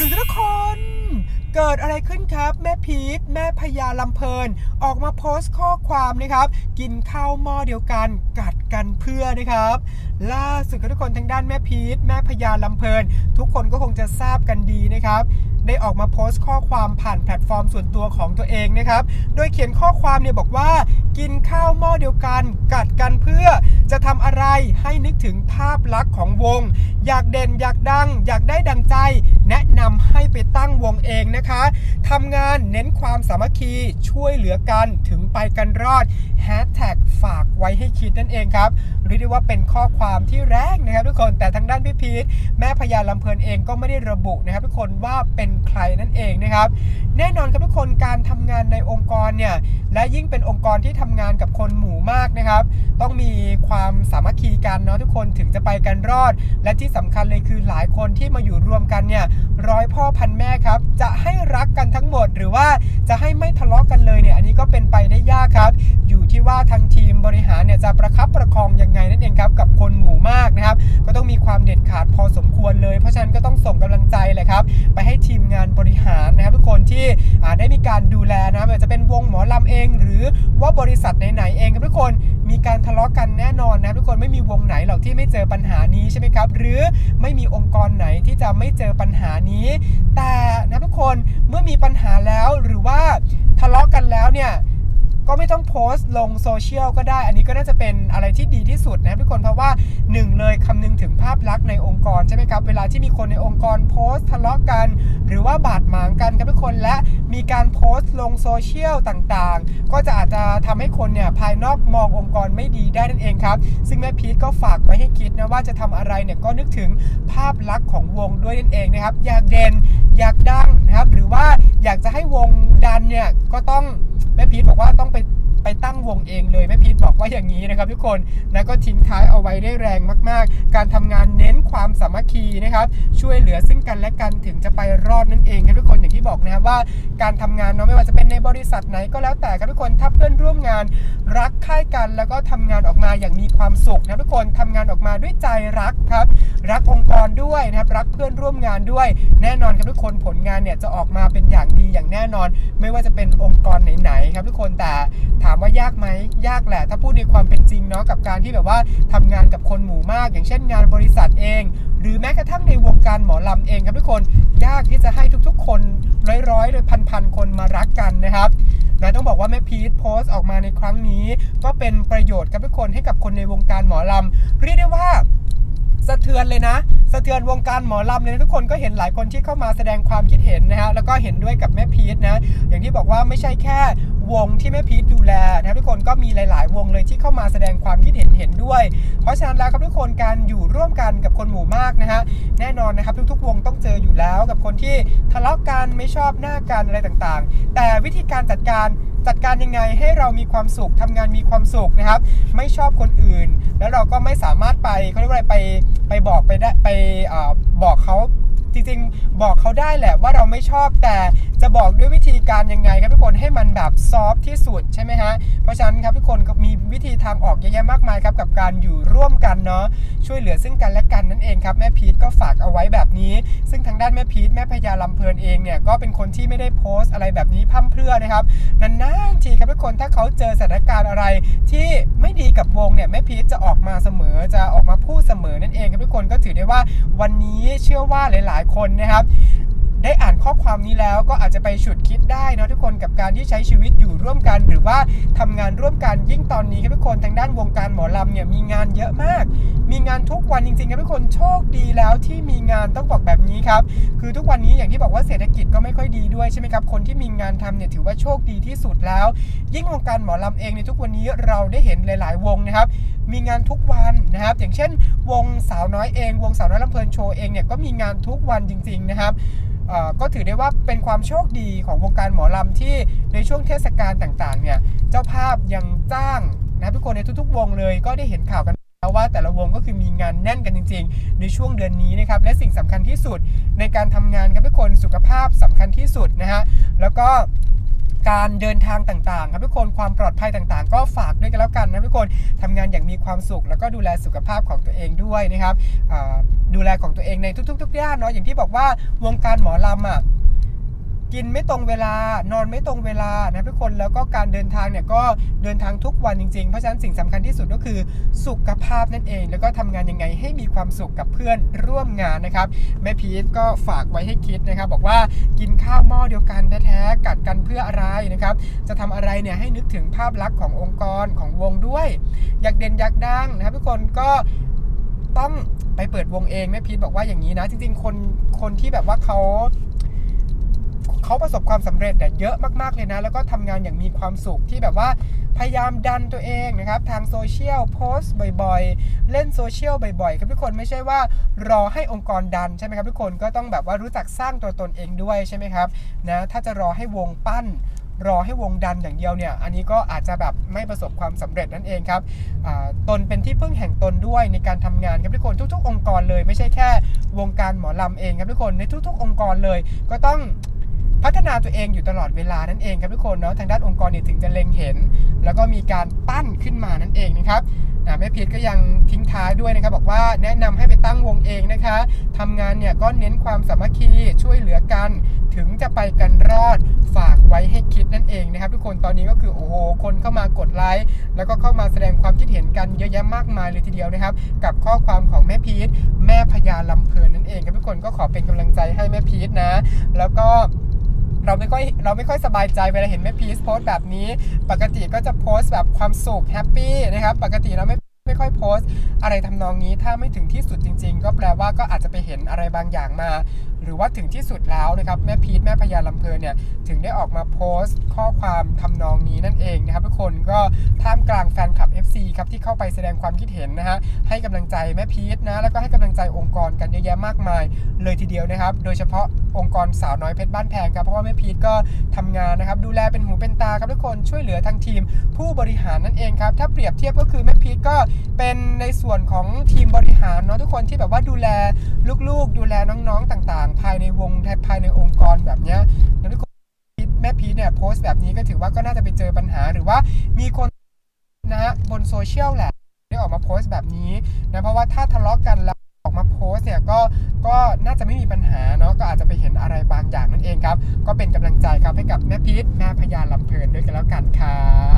ดูทุกคน เกิดอะไรขึ้นครับ แม่พีทแม่พญาลำเพลิน ออกมาโพสต์ข้อความนะครับ กินข้าวหม้อเดียวกันกัดกันเพื่อนะครับ ล่าสุดทุกคนทางด้านแม่พีทแม่พญาลำเพลิน ทุกคนก็คงจะทราบกันดีนะครับได้ออกมาโพสต์ข้อความผ่านแพลตฟอร์มส่วนตัวของตัวเองนะครับ โดยเขียนข้อความเนี่ยบอกว่า กินข้าวหม้อเดียวกัน กัดกันเพื่อจะทำอะไรให้นึกถึงภาพลักษณ์ของวง อยากเด่นอยากดัง อยากได้ดังใจ แนะน ไปตั้งวงเองนะคะทำงานเน้นความสามัคคีช่วยเหลือกันถึงไปกันรอดแฮชแท็กฝากไว้ให้คิดนั่นเองครับ เรียกได้ว่าเป็นข้อความที่แรงนะครับทุกคนแต่ทางด้านพี่พีทแม่พญาลำเพลินเองก็ไม่ได้ระบุนะครับ ทุกคนว่าเป็นใครนั่นเองนะครับ แน่นอนครับทุกคนการทำงานในองค์กรเนี่ยและยิ่งเป็นองค์กรที่ทำงานกับคนหมู่มากนะครับ ต้องมีความสามัคคีกันเนาะทุกคนถึงจะไปกันรอด และที่สำคัญเลยคือหลายคนที่มาอยู่รวมกันเนี่ยร้อยพ่อพันแม่ครับจะให้รักกันทั้งหมด หรือว่าจะให้ไม่ทะเลาะกันเลยเนี่ยอันนี้ก็เป็นไปได้ยากครับ อยู่ที่ว่าทางทีมบริหารเนี่ยจะประคับประคองยังไงนั่นเองครับกับคนหมู่มากนะครับ ก็ต้องมีความเด็ดขาดพอสมควรเลย เพราะฉะนั้นก็ต้องส่งกำลังใจเลยครับไปให้ทีมงานบริหารนะครับ ทุกคนที่ได้มีการดูแลนะไม่ว่าจะเป็นวงหมอลำเอง หรือว่าบริษัทไหนๆเองครับทุกคนมีการทะเลาะกันแน่นอนนะครับทุกคนไม่มีวงไหนหรอกที่ไม่เจอปัญหานี้ใช่ไหมครับ หรือไม่มีองค์กรไหนที่จะไม่เจอปัญหานี้ แต่นะทุกคนเมื่อมีปัญหาแล้วหรือว่าทะเลาะกันแล้วเนี่ย ก็ ไม่ต้องโพสต์ลงโซเชียลก็ได้ อันนี้ก็น่าจะเป็นอะไรที่ดีที่สุดนะครับทุกคนเพราะว่าหนึ่งเลยคำนึงถึงภาพลักษณ์ในองค์กรใช่ไหมครับ เวลาที่มีคนในองค์กรโพสต์ทะเลาะกัน หรือว่าบาดหมางกันครับทุกคนและมีการโพสต์ลงโซเชียลต่างๆ ก็จะอาจจะทำให้คนเนี่ยภายนอกมององค์กรไม่ดีได้นั่นเองครับ ซึ่งแม่พีทก็ฝากไว้ให้คิดนะว่าจะทำอะไรเนี่ยก็นึกถึงภาพลักษณ์ของวงด้วยนั่นเองนะครับ อยากเด่นอยากดังนะครับ หรือว่าอยากจะให้วงดันเนี่ยก็ต้องแม่พีทบอกว่าต้องไป วงเองเลยแม่พีทบอกว่าอย่างนี้นะครับทุกคนและก็ทิ้งท้ายเอาไว้ได้แรงมาก ๆ การทำงานเน้นความสามัคคีนะครับช่วยเหลือซึ่งกันและกันถึงจะไปรอดนั่นเองครับทุกคน บอกนะครับว่าการทำงานเนาะไม่ว่าจะเป็นในบริษัทไหนก็แล้วแต่ครับทุกคนถ้าเพื่อนร่วมงานรักใคร่กันแล้วก็ทำงานออกมาอย่างมีความสุขนะทุกคนทำงานออกมาด้วยใจรักครับ รักองค์กรด้วยนะครับรักเพื่อนร่วมงานด้วย แน่นอนครับทุกคนผลงานเนี่ยจะออกมาเป็นอย่างดีอย่างแน่นอน ไม่ว่าจะเป็นองค์กรไหนๆครับทุกคนแต่ถามว่ายากไหมยากแหละ ถ้าพูดในความเป็นจริงเนาะกับการที่แบบว่าทำงานกับคนหมู่มาก อย่างเช่นงานบริษัทเอง หรือแม้กระทั่งในวงการหมอลำเองครับทุกคนยากที่จะให้ทุกๆ คน ร้อยเลยพันพันคนมารักกันนะครับนะต้องบอกว่าแม่พีทโพสต์ออกมาในครั้งนี้ ก็เป็นประโยชน์กับทุกคนให้กับคนในวงการหมอลำเรียกได้ว่าสะเทือนเลยนะ สะเทือนวงการหมอลำเลยทุกคนก็เห็นหลายคนที่เข้ามาแสดงความคิดเห็นนะฮะแล้วก็เห็นด้วยกับแม่พีทนะอย่างที่บอกว่าไม่ใช่แค่ วงที่แม่พีทดูแลนะครับทุกคนก็มีหลาย ๆ วงเลยที่เข้ามาแสดงความคิดเห็นเห็นด้วย เพราะฉะนั้นแล้วครับทุกคนการอยู่ร่วมกันกับคนหมู่มากนะฮะแน่นอนนะครับทุก ๆ วงต้องเจออยู่แล้วกับคนที่ทะเลาะกันไม่ชอบหน้ากันอะไรต่างๆ แต่วิธีการจัดการจัดการยังไงให้เรามีความสุขทำงานมีความสุขนะครับ ไม่ชอบคนอื่น แล้วเราก็ไม่สามารถไปเขาเรียกว่าอะไรไปไปบอกไปได้ไปอบอกเขาจริงๆ บอกเขาได้แหละว่าเราไม่ชอบแต่ จะบอกด้วยวิธีการยังไงครับทุกคนให้มันแบบซอฟที่สุดใช่ไหมฮะเพราะฉะนั้นครับทุกคนก็มีวิธีทางออกเยอะแยะมากมายครับกับการอยู่ร่วมกันเนาะช่วยเหลือซึ่งกันและกันนั่นเองครับแม่พีทก็ฝากเอาไว้แบบนี้ ซึ่งทางด้านแม่พีทแม่พญาลำเพลินเองเนี่ยก็เป็นคนที่ไม่ได้โพสต์อะไรแบบนี้พร่ำเพรื่อนะครับนานๆทีครับทุกคนถ้าเขาเจอสถานการณ์อะไรที่ไม่ดีกับวงเนี่ยแม่พีทจะออกมาเสมอจะออกมาพูดเสมอนั่นเองครับทุกคนก็ถือได้ว่าวันนี้เชื่อว่าหลาย ๆ คนนะครับ ได้อ่านข้อความนี้แล้วก็อาจจะไปฉุดคิดได้นะทุกคนกับการที่ใช้ชีวิตอยู่ร่วมกัน หรือว่าทำงานร่วมกันยิ่งตอนนี้ครับทุกคนทางด้านวงการหมอลำเนี่ยมีงานเยอะมาก มีงานทุกวันจริงๆครับทุกคนโชคดีแล้วที่มีงานต้องบอกแบบนี้ครับคือทุกวันนี้อย่างที่บอกว่าเศรษฐกิจก็ไม่ค่อยดีด้วยใช่ไหมครับคนที่มีงานทำเนี่ยถือว่าโชคดีที่สุดแล้ว ยิ่งวงการหมอลำเองในทุกวันนี้เราได้เห็นหลาย ๆ วงนะครับมีงานทุกวันนะครับ อย่างเช่น วงสาวน้อยเอง วงสาวน้อยลำเพลินโชว์เองเนี่ยก็มีงานทุกวันจริง ๆ นะครับ ก็ถือได้ว่าเป็นความโชคดีของวงการหมอลำที่ในช่วงเทศกาลต่างๆเนี่ยเจ้าภาพยังจ้างนะทุกคนในทุกๆ วงเลยก็ได้เห็นข่าวกันแล้วว่าแต่ละวงก็คือมีงานแน่นกันจริง ๆ ในช่วงเดือนนี้นะครับและสิ่งสำคัญที่สุดในการทำงานครับทุกคนสุขภาพสำคัญที่สุดนะฮะแล้วก็ การเดินทางต่างๆ ครับทุกคนความปลอดภัยต่างๆ ก็ฝากด้วยกันแล้วกันนะทุกคนทำงานอย่างมีความสุข แล้วก็ดูแลสุขภาพของตัวเองด้วยนะครับดูแลของตัวเองในทุกๆทุกด้านเนาะอย่างที่บอกว่าวงการหมอลำอะ กินไม่ตรงเวลานอนไม่ตรงเวลานะทุกคนแล้วก็การเดินทางเนี่ยก็เดินทางทุกวันจริงๆ เพราะฉะนั้นสิ่งสำคัญที่สุดก็คือสุขภาพนั่นเอง แล้วก็ทำงานยังไงให้มีความสุขกับเพื่อนร่วมงานนะครับแม่พีทก็ฝากไว้ให้คิดนะครับ บอกว่ากินข้าวหม้อเดียวกันแท้ๆกัดกันเพื่ออะไรนะครับ จะทำอะไรเนี่ยให้นึกถึงภาพลักษณ์ขององค์กรของวงด้วย อยากเด่นอยากดังนะครับทุกคนก็ต้องไปเปิดวงเองแม่พีทบอกว่าอย่างนี้นะ จริง ๆ คนคนที่แบบว่าเขา เขาประสบความสำเร็จเนี่ยเยอะมากๆเลยนะ แล้วก็ทำงานอย่างมีความสุขที่แบบว่าพยายามดันตัวเองนะครับ ทางโซเชียลโพสต์บ่อยๆ เล่นโซเชียลบ่อยๆครับทุกคนไม่ใช่ว่ารอให้องค์กรดันใช่ไหมครับทุกคนก็ต้องแบบว่ารู้จักสร้างตัวตนเองด้วยใช่ไหมครับนะถ้าจะรอให้วงปั้นรอให้วงดันอย่างเดียวเนี่ย อันนี้ก็อาจจะแบบไม่ประสบความสำเร็จนั่นเองครับตนเป็นที่พึ่งแห่งตนด้วยในการทำงานครับทุกคนทุก ๆ องค์กรเลยไม่ใช่แค่ วงการหมอลำเองครับทุกคนในทุก ๆ องค์กรเลย ก็ต้อง พัฒนาตัวเองอยู่ตลอดเวลานั่นเองครับทุกคนเนาะทางด้านองค์กรเนี่ยถึงจะเล็งเห็น แล้วก็มีการปั้นขึ้นมานั่นเองนะครับแม่พีทก็ยังทิ้งท้ายด้วยนะครับบอกว่าแนะนำให้ไปตั้งวงเองนะคะทำงานเนี่ยก็เน้นความสามัคคีช่วยเหลือกัน ถึงจะไปกันรอดฝากไว้ให้คิดนั่นเองนะครับ ทุกคนตอนนี้ก็คือโอ้โหคนเข้ามากดไลค์แล้วก็เข้ามาแสดงความคิดเห็นกันเยอะแยะมากมายเลยทีเดียวนะครับ กับข้อความของแม่พีทแม่พญาลำเพลินนั่นเองครับทุกคนก็ขอเป็นกำลังใจให้แม่พีทนะ แล้วก็ เราไม่ค่อยเราไม่ค่อยสบายใจเวลาเห็นแม่พีชโพสต์แบบนี้ ปกติก็จะโพสต์แบบความสุขแฮปปี้นะครับ ปกติเราไม่ไม่ค่อยโพสต์ อะไรทำนองนี้ถ้าไม่ถึงที่สุดจริง ๆ ก็แปลว่าก็อาจจะไปเห็นอะไรบางอย่างมา หรือว่าถึงที่สุดแล้วนะครับแม่พีทแม่พญาลำเพลินเนี่ยถึงได้ออกมาโพสต์ข้อความทำนองนี้นั่นเองนะครับทุกคนก็ท่ามกลางแฟน คลับ FC ครับที่เข้าไปแสดงความคิดเห็นนะฮะให้กำลังใจแม่พีทนะแล้วก็ให้กำลังใจองค์กรกันเยอะแยะมากมาย เลยทีเดียวนะครับ โดยเฉพาะองค์กรสาวน้อยเพชรบ้านแพงครับเพราะว่าแม่พีทก็ทำงานนะครับดูแลเป็นหูเป็นตาครับทุกคนช่วยเหลือทางทีม ผู้บริหารนั่นเองครับถ้าเปรียบเทียบก็คือแม่พีทก็เป็นในส่วนของทีมบริหารเนาะทุกคนที่แบบว่าดูแลลูกๆ ดูแลน้องๆต่างๆ ภายในวงภายในองค์กรแบบเนี้ยทุกคนแม่พีทเนี่ยโพสต์แบบนี้ก็ถือว่าก็น่าจะไปเจอปัญหาหรือว่ามีคน นะฮะบนโซเชียลแหละได้ออกมาโพสต์แบบนี้นะเพราะว่าถ้าทะเลาะกันแล้วออกมาโพสต์เนี่ยก็ก็น่าจะไม่มีปัญหาเนาะก็อาจจะไปเห็นอะไรบางอย่างนั่นเองครับ ก็เป็นกำลังใจครับให้กับแม่พีทแม่พยาลำเพลินด้วยกันแล้วกันครับ